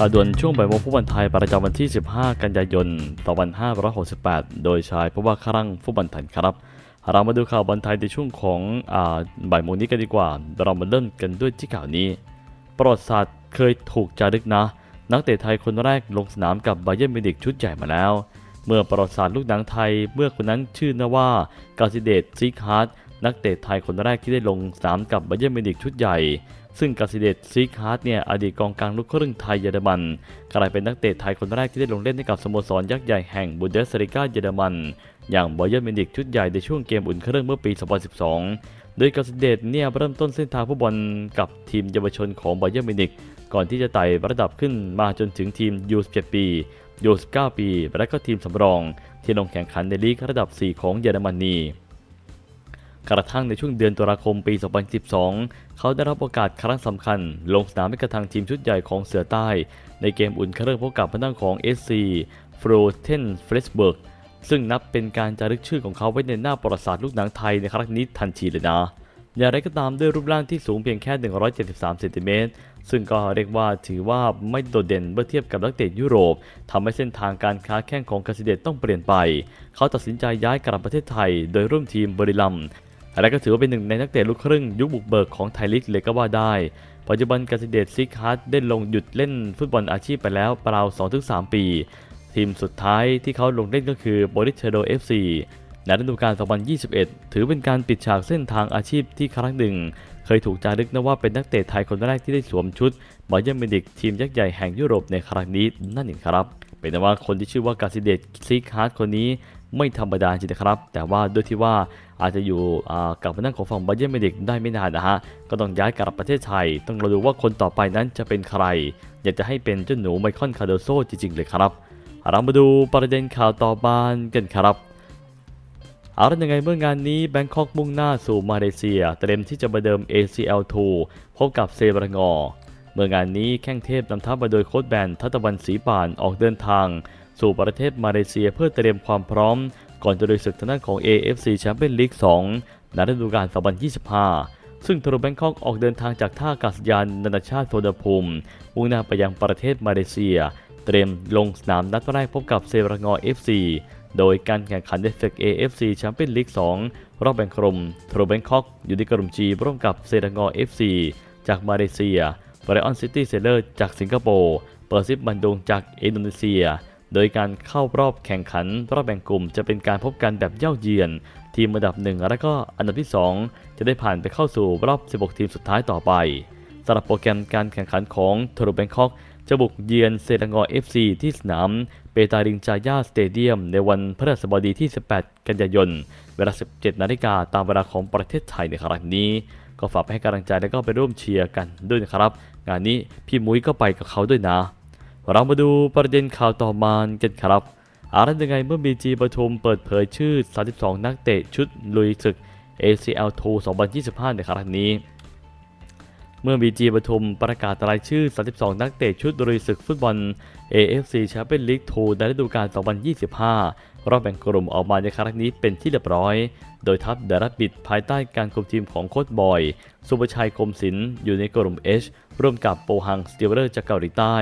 ข่าวด่วนช่วงบ่ายโมงฟุตบอลไทยประจำวันที่ 15 กันยายน 2568 โดยชายผู้ว่าครั่งฟุตบอลไทยครับ เรามาดูข่าวบอลไทยในช่วงของอบ่ายโมงนี้กันดีกว่า เรามาเริ่มกันด้วยที่ข่าวนี้ ประวัติศาสตร์เคยถูกจารึกนะ นักเตะไทยคนแรกลงสนามกับบาเยิร์นมิวนิกชุดใหญ่มาแล้ว เมื่อประวัติศาสตร์ลูกหนังไทยเมื่อคนนั้นชื่อนะว่า กาซิเดตซิกฮาร์ด นักเตะไทยคนแรกที่ได้ลงสนามกับบาเยิร์มิวนิกชุดใหญ่ ซึ่งกาซิเดตซิกฮาร์ดเนี่ยอดีตกองกลางลูกครึ่งไทยเยอรมันกลายเป็นนักเตะไทยคนแรกที่ได้ลงเล่นให้กับสโมสรยักษ์ใหญ่แห่งบุนเดสลิกาเยอรมัน อย่างบาเยิร์มิวนิกชุดใหญ่ในช่วงเกมอุ่นเครื่องเมื่อปี 2012 โดยกาซิเดตเนี่ยเริ่มต้นเส้นทางฟุตบอลกับทีมเยาวชนของบาเยิร์มิวนิกก่อนที่จะไต่ระดับขึ้นมาจนถึงทีม U17 ปี U19 ปี และก็ทีมสำรอง ที่ลงแข่งขันในลีกระดับ 4 ของเยอรมนี กระทั่งในช่วงเดือนตุลาคมปี 2012 เขาได้รับโอกาสครั้งสำคัญ ลงสนามให้กับทางทีมชุดใหญ่ของเสือใต้ ในเกมอุ่นเครื่องพบกับพนักของ SC f r o t e n f r e s b u r g ซึ่งนับเป็นการจารึกชื่อของเขาไว้ในหน้าประวัติศาสตร์ลูกหนังไทยในครั้งนี้ทันทีเลยนะอย่างไรก็ตามด้วยรูปร่างที่สูงเพียงแค่ 173 เซนติเมตร ซึ่งก็เรียกว่าถือว่าไม่โดดเด่นเมื่อเทียบกับนักเตะยุโรปทำให้เส้นทางการค้าแข้งของกาซิเดตต้องเปลี่ยนไป เขาตัดสินใจย้ายกลับประเทศไทย โดยร่วมทีมบริลัม และก็ถือว่าเป็นหนึ่งในนักเตะลูกครึ่ง ยุคบุกเบิกของไทยลีกเลยก็ว่าได้ ปัจจุบันกาซิเดตซิกฮาร์ดได้ลงหยุดเล่นฟุตบอลอาชีพไปแล้วราว2-3 ปี ทีมสุดท้ายที่เขาลงเล่นก็คือบริเชโดเอฟซีในฤดูกาล 2021 ถือเป็นการปิดฉากเส้นทางอาชีพที่ครั้งหนึ่ง เคยถูกจารึกนะว่าเป็นนักเตะไทยคนแรกที่ได้สวมชุดบาเยิร์มินิกทีมยักษ์ใหญ่แห่งยุโรปในครั้งนี้นั่นเองครับ เป็นว่าคนที่ชื่อว่ากาซิเดตซิกฮาร์ดคนนี้ ไม่ธรรมดาจริงนะครับ แต่ว่าด้วยที่ว่าอาจจะอยู่กับพนักของฝั่งบาเยิร์มิวนิกได้ไม่นานนะฮะ ก็ต้องย้ายกลับประเทศไทย ต้องรอดูว่าคนต่อไปนั้นจะเป็นใคร อยากจะให้เป็นเจ้าหนูไมคอนคาร์โดโซจริง ๆ เลยครับเรามาดูประเด็นข่าวต่อไปกันครับเอาละยังไงเมื่องานนี้แบงคอกมุ่งหน้าสู่มาเลเซีย เตรียมที่จะประเดิม ACL2 พบกับเซบรงอ เมื่องานนี้แข้งเทพนำทัพมาโดยโค้ชแบนทัตวันศรีป่านออกเดินทาง สู่ประเทศมาเลเซียเพื่อเตรียมความพร้อม ก่อนจะลุยศึกทางด้านของ AFC แชมเปี้ยนลีก2ในฤดูกาล 2025 ซึ่งทรูแบงคอกออกเดินทางจากท่าอากาศยานนานาชาติโซดภูมิมุ่งหน้าไปยังประเทศมาเลเซีย เตรียมลงสนามนัดแรกพบกับเซรางอ FC โดยการแข่งขันในศึก AFC แชมเปี้ยนลีก2รอบแบ่งกลุ่มทรูแบงคอกอยู่ในกลุ่ม G ร่วมกับเซรางอ FC จากมาเลเซียบรออนซิตี้เซเลอร์จากสิงคโปร์ เปอร์ซิฟบันดุงจากอินโดนีเซีย โดยการเข้ารอบแข่งขันรอบแบ่งกลุ่ม จะเป็นการพบกันแบบเย่าเยือน ทีมอันดับ 1 และก็อันดับที่ 2 จะได้ผ่านไปเข้าสู่รอบ 16 ทีมสุดท้ายต่อไปสำหรับโปรแกรมการแข่งขันของทรูแบงคอกจะบุกเยือนเซรางอ FC ที่สนามเปตาริงจายาสเตเดียม ในวันพฤหัสบดีที่ 18 กันยายน เวลา 17 นาฬิกาตามเวลาของประเทศไทยในครั้งนี้ ก็ฝากไปให้กำลังใจและก็ไปร่วมเชียร์กันด้วยนะครับ งานนี้พี่มุ้ยก็ไปกับเขาด้วยนะ เรามาดูประเด็นข่าวต่อมากันครับอะไรยังไงเมื่อบีจีปทุมเปิดเผยชื่อ 32 นักเตะชุดลุยศึก ACL2 2025 ในครั้งนี้ เมื่อ BG ปทุมประกาศรายชื่อ 32 นักเตะชุดลุยศึกฟุตบอล AFC Champions League 2ในฤดูกาล 2025 รอบแบ่งกลุ่มออกมาในครั้งนี้เป็นที่เรียบร้อย โดยทัพเดรับบิดภายใต้การคุมทีมของโค้ชบอย สุภชัยคมศิลป์อยู่ในกลุ่ม H ร่วมกับโปฮังสตีเวอร์จากเกาหลีใต้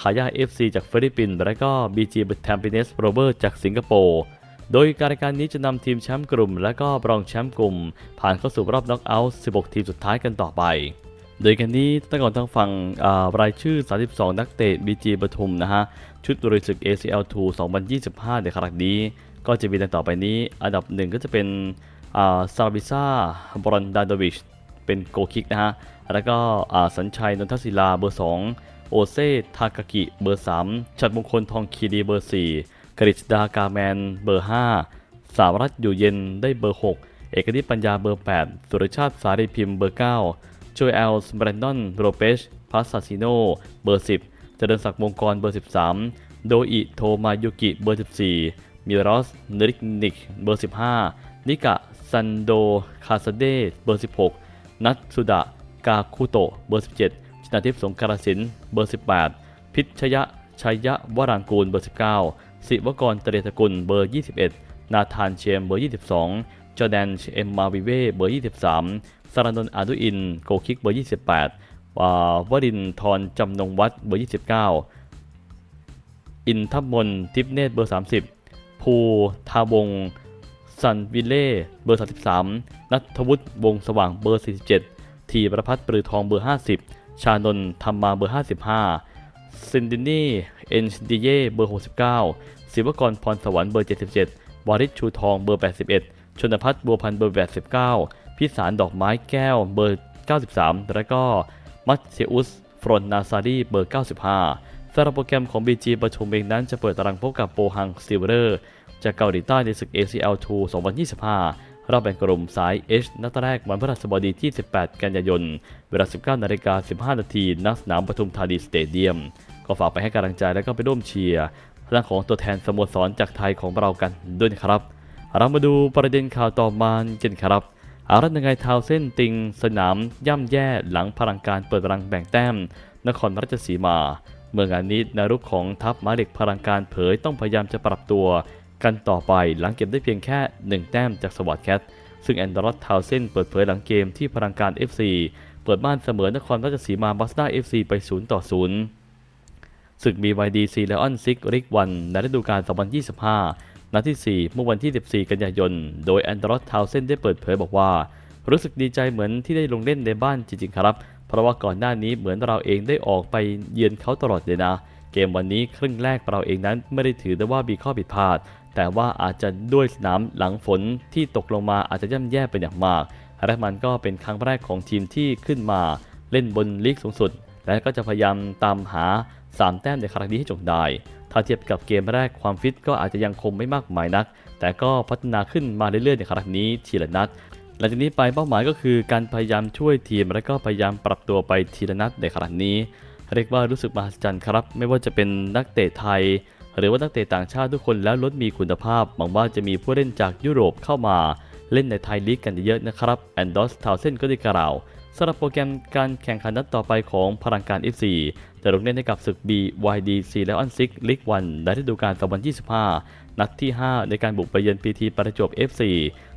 คายา FC จากฟิลิปปินส์และก็ BG แทมปิเนสโรเบอร์จากสิงคโปร์ โดยการรายการนี้จะนำทีมแชมป์กลุ่ม และก็รองแชมป์กลุ่ม ผ่านเข้าสู่รอบน็อกเอาท์ 16 ทีมสุดท้ายกันต่อไป โดยกันนี้ตั้งก่อนทางฝั่งรายชื่อ 32 นักเตะ BG ปทุมนะฮะ ชุดรุยศึก ACL2 2025 ในครั้งนี้ ก็จะมีดังต่อไปนี้ อันดับหนึ่งก็จะเป็นอ่าซาบิซ่าบรอนดาโดวิชเป็นโกคิกนะฮะ แล้วก็สัญชัยนนทศิลาเบอร์ 2 โอเซทากากิเบอร์ 3 ชัดมงคลทองคีรีเบอร์ 4 กฤษดากาแมนเบอร์ 5 สาวรัตอยู่เย็นได้เบอร์ 6 เอกนิปัญญาเบอร์ 8 สุรชาติสารีพิมพ์เบอร์ 9 โจเอลส์แบรนดอนโรเปชพาสซาซิโนเบอร์ 10 เจริญศักดิ์มงกรเบอร์ 13 โดอิโทมายุกิเบอร์ 14 มิรอสเนริกนิกเบอร์ 15 นิกะซันโดคาซาเดเบอร์ 16 นัทสุดะกาคุโตเบอร์ 17 ชนาทิพย์สงกรสินเบอร์ 18 พิชยะชัยยะวรางกูลเบอร์ 19สิวกรเตเรตกุลเบอร์ 21 นาธานเชมเบอร์ 22 จอแดนเอ็มมาวิเว่เบอร์ 23 สารานนท์อาดุอิน โกคิกเบอร์ 28อ่าวรินทร์จำนงวัดเบอร์ 29 อินทมนทิพเนตเบอร์ 30 ภูทาวงสันวิเล่เบอร์ 33 นัทวุฒิวงสว่างเบอร์ 47 ทีประพัฒน์ปรือทองเบอร์ 50 ชานนท์ธรรมาเบอร์ 55ซินดินี่เอ็นดิเย่เบอร์ 69 ศิวกรพรสวรรค์เบอร์ 77 วาริชชูทองเบอร์ 81 ชนพัฒน์บัวพันธ์เบอร์ 89 พิสารดอกไม้แก้วเบอร์ 93 และก็มัตเซอุสฟรอนนาซารีเบอร์ 95สำหรับโปรแกรมของ BG ประชุมเองนั้นจะเปิดตารางพบกับโปฮังซิลเวอร์ จากเกาหลีใต้ในศึก ACL 2 2025 รอบแบ่งกลุ่มสาย H นัดแรกวันพฤหัสบดีที่ 18 กันยายน เวลา 19นาฬิกา15 นาทีณสนามปทุมธานีสเตเดียม ก็ฝากไปให้กำลังใจและก็ไปร่วมเชียร์ทางของตัวแทนสโมสรจากไทยของเรากันด้วยนะครับ เรามาดูประเด็นข่าวต่อมากันครับอารัตนงไงทาวเส้นติง สนามย่ำแย่หลังพลังการเปิดรังแบ่งแต้ม นครราชสีมา เมื่องานนี้นารุกของทัพม้าเหล็กพลังการเผยต้องพยายามจะปรับตัว กันต่อไปหลังเก็บได้เพียงแค่ 1 แต้มจากสวัสดแคทซึ่งแอนดรอสทาวเส้นเปิดเผยหลังเกมที่พลังการ FC เปิดบ้านเสมอนครราชสีมาบัสด้า FC ไป 0 ต่อ 0 ศึก BYD C Lion 6 Rig 1ในฤดูกาล 2025 นัดที่ 4 เมื่อวันที่ 14 กันยายน โดยแอนดรอสทาวเซนได้เปิดเผยบอกว่า รู้สึกดีใจเหมือนที่ได้ลงเล่นในบ้านจริงๆครับ เพราะว่าก่อนหน้านี้เหมือนเราเองได้ออกไปเยือนเขาตลอดเลยนะ เกมวันนี้ครึ่งแรกเราเองนั้นไม่ได้ถือได้ว่ามีข้อผิดพลาด แต่ว่าอาจจะด้วยสนามหลังฝนที่ตกลงมาอาจจะย่ำแย่เป็นอย่างมาก และมันก็เป็นครั้งแรกของทีมที่ขึ้นมาเล่นบนลีกสูงสุด และก็จะพยายามตามหา 3 แต้มในครั้งนี้ให้จงได้ ถ้าเทียบกับเกมแรกความฟิตก็อาจจะยังคงไม่มากมายนัก แต่ก็พัฒนาขึ้นมาเรื่อยๆในครั้งนี้ทีละนัดหลังจากนี้ไปเป้าหมายก็คือการพยายามช่วยทีม และก็พยายามปรับตัวไปทีละนัดในครั้งนี้ เรียกว่ารู้สึกมหัศจรรย์ครับ ไม่ว่าจะเป็นนักเตะไทย หรือว่านักเตะต่างชาติทุกคนแล้วล้วนมีคุณภาพหวังว่าจะมีผู้เล่นจากยุโรปเข้ามา เล่นในไทยลีกกันเยอะๆนะครับแอนดอสทาวเซนก็ได้กล่าวสำหรับโปรแกรมการแข่งขันนัดต่อไปของพลังการ FC จะลงเล่นให้กับศึก BYD C Lion 6 League 1ในฤดูกาล2025 นัดที่ 5 ในการบุกไปเยือน PT ประจวบ FC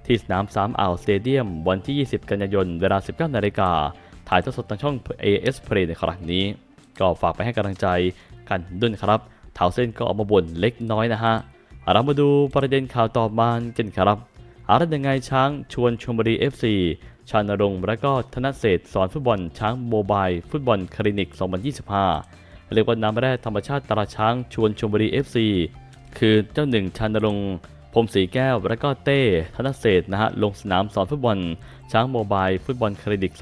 ที่สนาม3อ่าวสเตเดียม วันที่ 20 กันยายน เวลา 19 นาฬิกา ถ่ายทอดสดทางช่อง AS Play ในครั้งนี้ ก็ฝากไปให้กำลังใจกันด้วยครับ ท้าเส้นก็ออกมาบ่นเล็กน้อยนะฮะ เรามาดูประเด็นข่าวต่อมากันครับอารยังไงช้างชวนชมบุรี FC ชานรงค์และก็ธนเศรษฐสอนฟุตบอลช้างโมบายฟุตบอลคลินิก 2025 เรียกว่าน้ำแร่ธรรมชาติตราช้างชวนชมบุรี FC คือเจ้าหนึ่งชานรงค์พรมศรีแก้ว และก็เต้ธนเศรษฐนะฮะลงสนามสอนฟุตบอล ช้างโมบายฟุตบอลคลินิก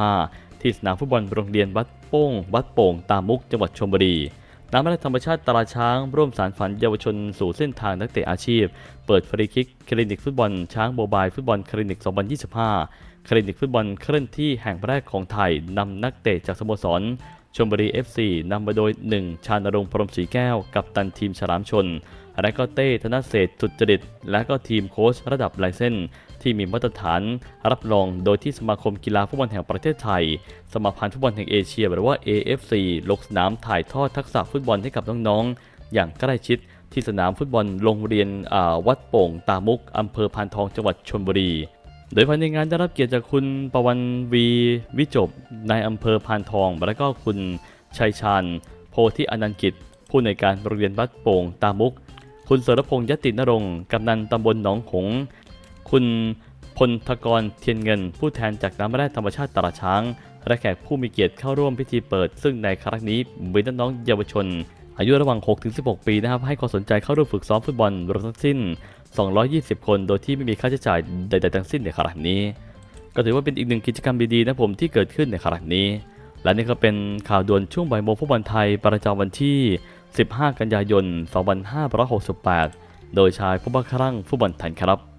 2025 ที่สนามฟุตบอลโรงเรียนวัดโป้ง วัดโป่งตามุกจังหวัดชลบุรี น้ำแร่ธรรมชาติตราช้าง ร่วมสารฝันเยาวชนสู่เส้นทางนักเตะอาชีพ เปิดฟรีคิกคลินิกฟุตบอลช้างโมบายฟุตบอลคลินิก 2025 คลินิกฟุตบอลเคลื่อนที่แห่งแรกของไทยนำนักเตะจากสโมสรชมบุรี FC นำมาโดย 1 ชานรงค์พรหมศรีแก้ว กับตันทีมฉลามชน และก็เต้ธนเศษสุจริต และก็ทีมโค้ชระดับลเซนส์ที่มีมาตรฐานรับรองโดยที่สมาคมกีฬาฟุตบอลแห่งประเทศไทย สมาพันธ์ฟุตบอลแห่งเอเชียหรือว่า AFC ลงสนามถ่ายทอดทักษะฟุตบอลให้กับน้องๆ อย่างใกล้ชิดที่สนามฟุตบอลโรงเรียนวัดโป่ง ตามุกอำเภอพานทองจังหวัดชลบุรี โดยภายในงานได้รับเกียรติจากคุณประวันวีวิจบนายอำเภอพานทอง และก็คุณชัยชาญโพธิอนันต์กิจ ผู้ในวยการโรงเรียนวัดโป่ง ตามุก คุณเสรพงษ์ยตินรงค์กำนันตำบลหนองหงส์คุณพลทกรเทียนเงิน ผู้แทนจากน้ำแร่ธรรมชาติตราช้าง และแขกผู้มีเกียรติเข้าร่วมพิธีเปิด ซึ่งในครั้งนี้มีน้องเยาวชน อายุระหว่าง 6-16 ปีนะครับ ให้ความสนใจเข้าร่วมฝึกซ้อมฟุตบอลรวมทั้งสิ้น 220 คน โดยที่ไม่มีค่าใช้จ่ายใด ๆ ทั้งสิ้นในครั้งนี้ ก็ถือว่าเป็นอีกหนึ่งกิจกรรมดีๆนะผมที่เกิดขึ้นในครั้งนี้ และนี่ก็เป็นข่าวด่วนช่วงบ่ายโมงฟุตบอลไทยประจำวันที่ 15 กันยายน 2568 โดยชายผู้บังคลั่งผู้บันทันครับ